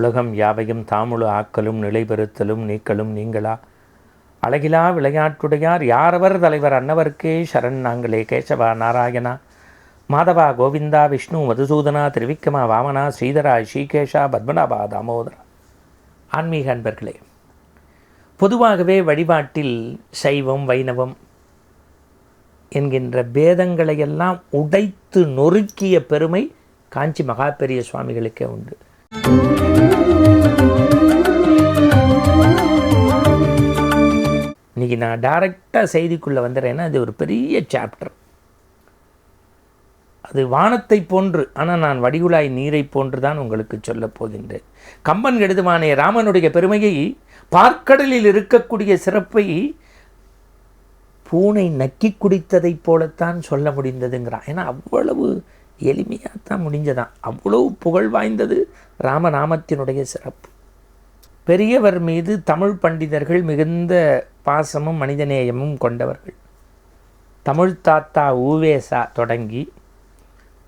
உலகம் யாவையும் தாமுழு ஆக்கலும் நிலைபெறுத்தலும் நீக்கலும் நீங்களா? அழகிலா விளையாட்டுடையார் யாரவர் தலைவர் அன்னவர்க்கே சரண் நாங்களே கேசவா நாராயணா. மாதவா கோவிந்தா விஷ்ணு மதுசூதனா திருவிக்கமா வாமனா ஸ்ரீதரா ஸ்ரீகேஷா பத்மநாபா தாமோதரா. ஆன்மீக அன்பர்களே பொதுவாகவே வழிபாட்டில் சைவம் வைணவம் என்கின்ற பேதங்களையெல்லாம் உடைத்து நொறுக்கிய பெருமை காஞ்சி மகா பெரிய சுவாமிகளுக்கே உண்டு. இன்றைக்கி நான் டைரெக்டாக செய்திக்குள்ளே வந்துடுறேன்னா அது ஒரு பெரிய சாப்டர் அது வானத்தை போன்று ஆனால் நான் வடிகுழாய் நீரை போன்று தான் உங்களுக்கு சொல்லப் போகின்றேன். கம்பன் கெடுதுமானே ராமனுடைய பெருமையை பார்க்கடலில் இருக்கக்கூடிய சிறப்பை பூனை நக்கி குடித்ததைப் போலத்தான் சொல்ல முடிந்ததுங்கிறான். ஏன்னா அவ்வளவு எளிமையாக தான் முடிஞ்சதான். அவ்வளவு புகழ் வாய்ந்தது ராமநாமத்தினுடைய சிறப்பு. பெரியவர் மீது தமிழ் பண்டிதர்கள் மிகுந்த பாசமும் மனிதநேயமும் கொண்டவர்கள். தமிழ் தாத்தா ஊவேசா தொடங்கி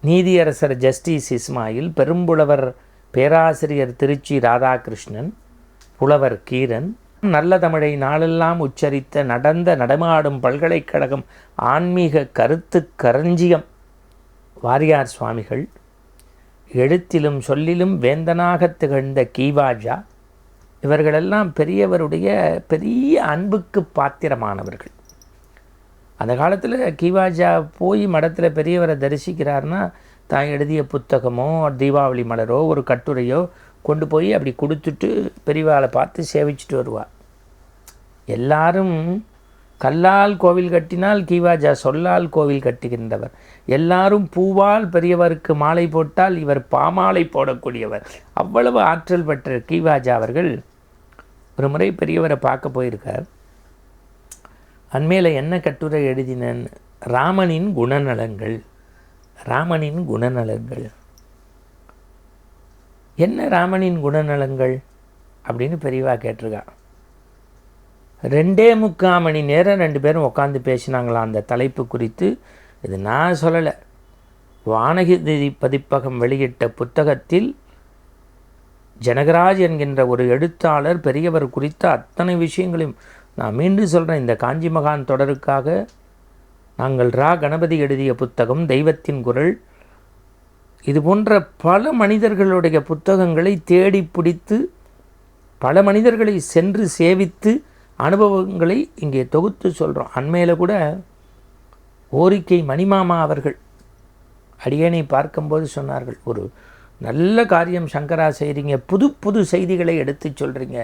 நீதியரசர் ஜஸ்டிஸ் இஸ்மாயில் பெரும்புலவர் பேராசிரியர் திருச்சி ராதாகிருஷ்ணன் புலவர் கீரன் நல்ல தமிழை நாளெல்லாம் உச்சரித்த நடந்த நடமாடும் பல்கலைக்கழகம் ஆன்மீக கருத்து கரஞ்சியம் வாரியார் சுவாமிகள் எழுத்திலும் சொல்லிலும் வேந்தனாக திகழ்ந்த கீவாஜா இவர்களெல்லாம் பெரியவருடைய பெரிய அன்புக்கு பாத்திரமானவர்கள். அந்த காலத்தில் கிவாஜா போய் மடத்தில் பெரியவரை தரிசிக்கிறாருன்னா தான் எழுதிய புத்தகமோ தீபாவளி மலரோ ஒரு கட்டுரையோ கொண்டு போய் அப்படி கொடுத்துட்டு பெரியவாளை பார்த்து சேவிச்சுட்டு வருவார். எல்லாரும் கல்லால் கோவில் கட்டினால் கீவாஜா சொல்லால் கோவில் கட்டுகின்றவர். எல்லாரும் பூவால் பெரியவருக்கு மாலை போட்டால் இவர் பாமாலை போடக்கூடியவர். அவ்வளவு ஆற்றல் பெற்ற கீவாஜா அவர்கள் ஒரு முறை பெரியவரை பார்க்க போயிருக்கார். அண்மையில் என்ன கட்டுரை எழுதினேன்? ராமனின் குணநலங்கள் ராமனின் குணநலங்கள் என்ன ராமனின் குணநலங்கள் அப்படின்னு பெரியவா கேட்டிருக்கா. ரெண்டே முக்கால் மணி நேரம் ரெண்டு பேரும் உட்காந்து பேசினாங்களாம் அந்த தலைப்பு குறித்து? இது நான் சொல்லலை. வானகிரி பதிப்பகம் வெளியிட்ட புத்தகத்தில் ஜனகராஜ் என்கின்ற ஒரு எழுத்தாளர் பெரியவர் குறித்த அத்தனை விஷயங்களையும் நான் மீண்டும் சொல்கிறேன் இந்த காஞ்சி மகான் தொடருக்காக நாங்கள் ரா கணபதி எழுதிய புத்தகம் தெய்வத்தின் குரல். இது போன்ற பல மனிதர்களுடைய புத்தகங்களை தேடி பிடித்து பல மனிதர்களை சென்று சேவித்து அனுபவங்களை இங்கே தொகுத்து சொல்கிறோம் அண்மையில் கூட ஓரிக்கை மணிமாமா அவர்கள் அடியனை பார்க்கும்போது சொன்னார்கள் ஒரு நல்ல காரியம் சங்கரா செய்கிறீங்க புது புது செய்திகளை எடுத்து சொல்கிறீங்க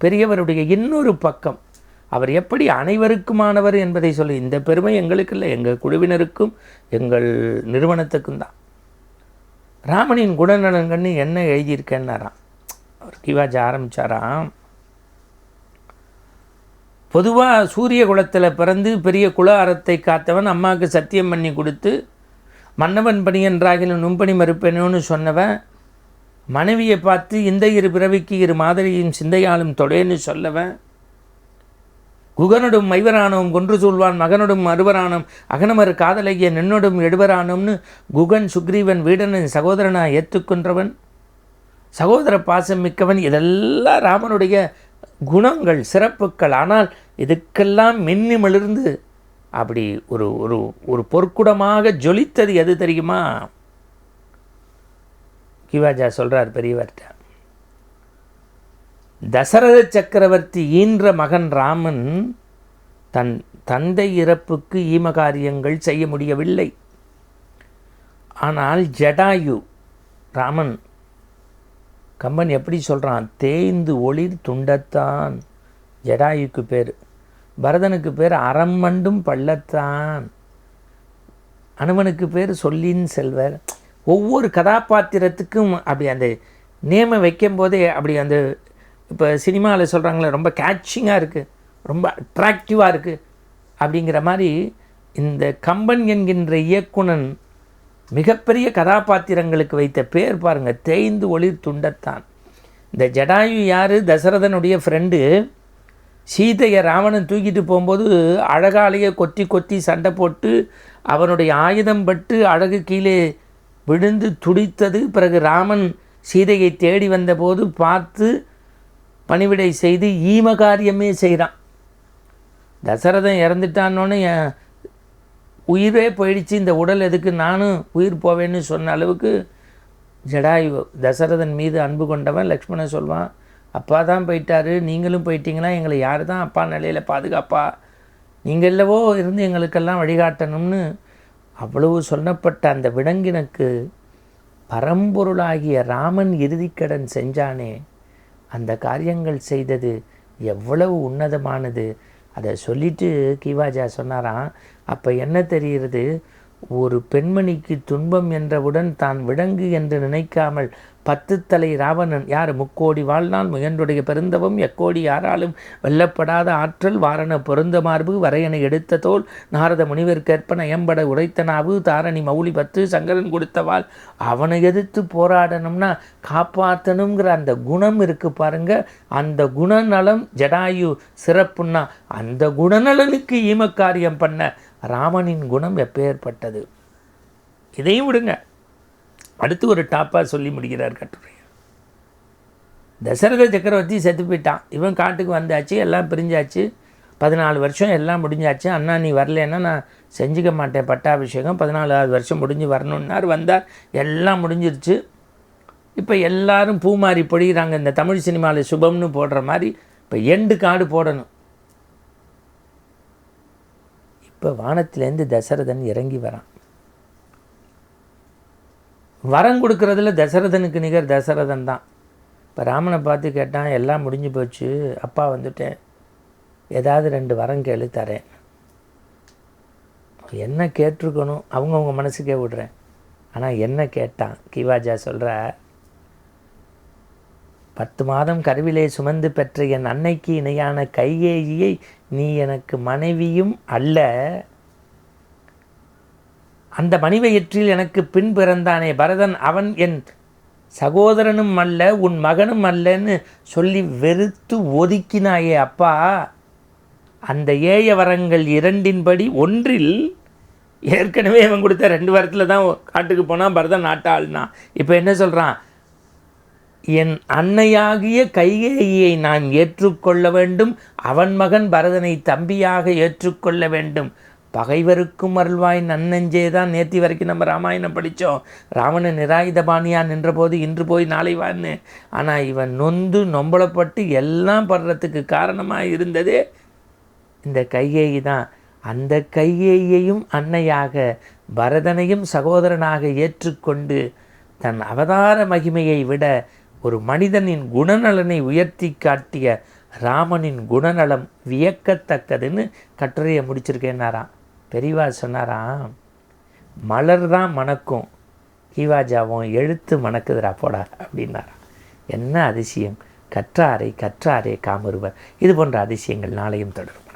பெரியவருடைய இன்னொரு பக்கம் அவர் எப்படி அனைவருக்குமானவர் என்பதை சொல்லி இந்த பெருமை எங்களுக்கு இல்லை. எங்கள் குழுவினருக்கும் எங்கள் நிறுவனத்துக்கும் தான். ராமனின் குணநலன்கள்னு என்ன எழுதியிருக்கேன்னாராம். அவர் கிவாஜி ஆரம்பித்தாராம் பொதுவாக சூரிய குலத்தில் பிறந்து பெரிய குல அறத்தை காத்தவன் அம்மாவுக்கு சத்தியம் பண்ணி கொடுத்து மன்னவன் பணியன்றாகிலும் நும்பணி மறுப்பேனோன்னு சொன்னவன் மனைவியை பார்த்து இந்த இரு பிறவிக்கு இரு மாதிரியும் சிந்தையாலும் தொடேன்னு சொல்லவன் குகனடும் மைவரானவும் கொன்று சொல்வான் மகனடும் அறுவரானோம் அகனமர் காதலைய நின்னொடும் எடுவரானோம்னு குகன் சுக்ரீவன் வீடனின் சகோதரனா ஏற்றுக்கொன்றவன் சகோதர பாசம் மிக்கவன் இதெல்லாம் ராமனுடைய குணங்கள் சிறப்புகள். ஆனால் இதுக்கெல்லாம் மின்னிமலிருந்து அப்படி ஒரு ஒரு ஒரு பொற்குடமாக ஜொலித்தது எது தெரியுமா? கிவாஜா சொல்கிறார் பெரியவர்கிட்ட. தசரத சக்கரவர்த்தி ஈன்ற மகன் ராமன் தன் தந்தை இறப்புக்கு ஈமகாரியங்கள் செய்ய முடியவில்லை. ஆனால் ஜடாயு ராமன் கம்பன் எப்படி சொல்கிறான் தேய்ந்து ஒளிர் துண்டத்தான். ஜடாயுக்கு பேர். பரதனுக்கு பேர் அறம்மண்டும் பள்ளத்தான். அனுமனுக்கு பேர் சொல்லின் செல்வர். ஒவ்வொரு கதாபாத்திரத்துக்கும் அப்படி அந்த நேமை வைக்கும் போதே அப்படி அந்த இப்போ சினிமாவில் சொல்கிறாங்களே ரொம்ப கேட்சிங்காக இருக்குது ரொம்ப அட்ராக்டிவாக இருக்குது அப்படிங்கிற மாதிரி இந்த கம்பன் என்கின்ற இயக்குனன் மிகப்பெரிய கதாபாத்திரங்களுக்கு வைத்த பேர் பாருங்கள் தேய்ந்து ஒளிர் துண்டத்தான். இந்த ஜடாயு யார் தசரதனுடைய ஃப்ரெண்டு சீதையை ராவணன் தூக்கிட்டு போகும்போது அழகாலேயே கொத்தி கொத்தி சண்டை போட்டு அவனுடைய ஆயுதம் பட்டு அழகு கீழே விழுந்து துடித்தது. பிறகு ராமன் சீதையை தேடி வந்தபோது பார்த்து பணிவிடை செய்து ஈம காரியமே செய்கிறான். தசரதன் இறந்துட்டான்னொன்னே உயிரே போயிடுச்சு. இந்த உடல் எதுக்கு நானும் உயிர் போவேன்னு சொன்ன அளவுக்கு ஜடாயு தசரதன் மீது அன்பு கொண்டவன் லக்ஷ்மணன் சொல்வான். அப்பா தான் போயிட்டாரு நீங்களும் போயிட்டீங்கன்னா எங்களை யார் தான் அப்பா நிலையில் பாதுகாப்பா? நீங்கள் இல்லவோ இருந்து எங்களுக்கெல்லாம் வழிகாட்டணும்னு அவ்வளவு சொல்லப்பட்ட அந்த விலங்கினுக்கு பரம்பொருளாகிய ராமன் இறுதிக்கடன் செஞ்சானே. அந்த காரியங்கள் செய்தது எவ்வளவு உன்னதமானது. அதை சொல்லிட்டு கீவாஜா சொன்னாராம் அப்போ என்ன தெரிகிறது? ஒரு பெண்மணிக்கு துன்பம் என்றவுடன் தான் விலங்கு என்று நினைக்காமல் பத்து தலை ராவணன் யார்? முக்கோடி வாழ்நாள் முயன்றுடைய பெருந்தவம் எக்கோடி யாராலும் வெல்லப்படாத ஆற்றல் வாரண பொருந்த மார்பு வரையனை எடுத்த தோல் நாரத முனிவர்க்கேற்ப நயம்பட உடைத்தனாவு தாரணி மௌலி பத்து சங்கரன் கொடுத்தவாள் அவனை எதிர்த்து போராடணும்னா காப்பாற்றணுங்கிற அந்த குணம் இருக்கு பாருங்க. அந்த குணநலம் ஜடாயு சிறப்புன்னா அந்த குணநலனுக்கு ஈமக்காரியம் பண்ண ராமனின் குணம் எப்பேற்பட்டது? இதையும் விடுங்க. அடுத்து ஒரு டாப்பாக சொல்லி முடிக்கிறார் கட்டுரை தசரத சக்கரவர்த்தி செத்து போயிட்டான். இவன் காட்டுக்கு வந்தாச்சு எல்லாம் பிரிஞ்சாச்சு. பதினாலு வருஷம் எல்லாம் முடிஞ்சாச்சு. அண்ணா நீ வரலன்னா நான் செஞ்சுக்க மாட்டேன். பட்டாபிஷேகம் பதினாலாவது வருஷம் முடிஞ்சு வரணுன்னார் வந்தார். எல்லாம் முடிஞ்சிருச்சு. இப்போ எல்லாரும் பூமாரி பொழிகிறாங்க. இந்த தமிழ் சினிமாவில் சுபம்னு போடுற மாதிரி இப்போ எண்டு காடு போடணும். இப்போ வானத்திலேருந்து தசரதன் இறங்கி வரான். வரம் கொடுக்குறதுல தசரதனுக்கு நிகர் தசரதன் தான். இப்போ ராமனை பார்த்து கேட்டான் எல்லாம் முடிஞ்சு போச்சு. அப்பா வந்துட்டேன். ஏதாவது ரெண்டு வரம் கேளு தரேன். என்ன கேட்டிருக்கணும்? அவங்கவுங்க மனசுக்கே விடுறேன். ஆனால் என்ன கேட்டான்? கிவாஜா சொல்கிற பத்து மாதம் கருவிலே சுமந்து பெற்ற என் அன்னைக்கு இணையான கைகேயியை நீ எனக்கு மனைவியும் அல்ல. அந்த மணிவயிற்றில் எனக்கு பின் பிறந்தானே பரதன் அவன் என் சகோதரனும் அல்ல உன் மகனும் அல்லன்னு சொல்லி வெறுத்து ஒதுக்கினாயே அப்பா. அந்த ஏய வரங்கள் இரண்டின்படி ஒன்றில் ஏற்கனவே அவன் கொடுத்த ரெண்டு வாரத்தில் தான் காட்டுக்கு போனால் பரதன் நாட்டாள்னா. இப்போ என்ன சொல்கிறான் என் அன்னையாகிய கைகேயியை நான் ஏற்றுக்கொள்ள வேண்டும் அவன் மகன் பரதனை தம்பியாக ஏற்றுக்கொள்ள வேண்டும். பகைவருக்கும் அருள்வாய் நன்னெஞ்சே தான். நேத்தி வரைக்கும் நம்ம ராமாயணம் படித்தோம். ராவணன் நிராயுதபாணியா நின்றபோது இன்று போய் நாளை வான்னு. ஆனால் இவன் நொந்து நொம்பளப்பட்டு எல்லாம் படுறதுக்கு காரணமாக இருந்ததே இந்த கையேயி தான். அந்த கையேயையும் அன்னையாக பரதனையும் சகோதரனாக ஏற்றுக்கொண்டு தன் அவதார மகிமையை விட ஒரு மனிதனின் குணநலனை உயர்த்தி காட்டிய ராமனின் குணநலம் வியக்கத்தக்கதுன்னு கட்டுரையை முடிச்சிருக்கேன்னாராம். பெரியவா சொன்னாராம் மலர் தான் மணக்கும். கீவாஜாவும் எழுத்து மணக்குதுடா போடா அப்படின்னாராம். என்ன அதிசயம்? கற்றாரை கற்றாரே காமருவர் இது போன்ற அதிசயங்கள் நாளையும் தொடரும்.